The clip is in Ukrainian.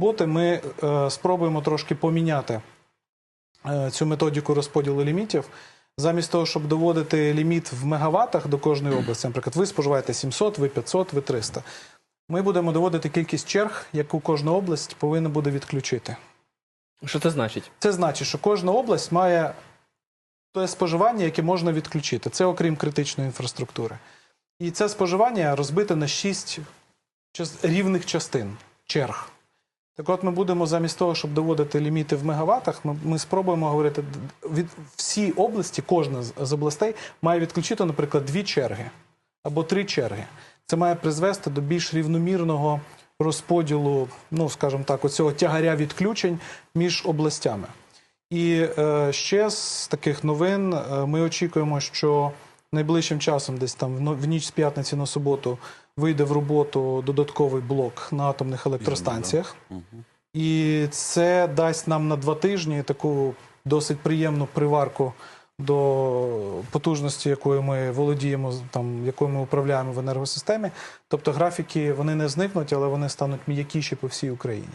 суботи ми е, спробуємо трошки поміняти е, цю методику розподілу лімітів. Замість того, щоб доводити ліміт в мегаваттах до кожної області, наприклад, ви споживаєте 700, ви 500, ви 300. Ми будемо доводити кількість черг, яку кожна область повинна буде відключити. Що це значить? Це значить, що кожна область має те споживання, яке можна відключити. Це окрім критичної інфраструктури. І це споживання розбите на шість час- рівних частин черг. Так от ми будемо замість того, щоб доводити ліміти в мегаваттах, ми, ми спробуємо говорити від всі області, кожна з областей має відключити, наприклад, дві черги або три черги. Це має призвести до більш рівномірного розподілу, ну скажімо так, оцього тягаря відключень між областями. І е, ще з таких новин е, ми очікуємо, що найближчим часом, десь там в ніч з п'ятниці на суботу, вийде в роботу додатковий блок на атомних електростанціях. І це дасть нам на два тижні таку досить приємну приварку до потужності, якою ми володіємо, там якою ми управляємо в енергосистемі. Тобто графіки вони не зникнуть, але вони стануть м'якіші по всій Україні.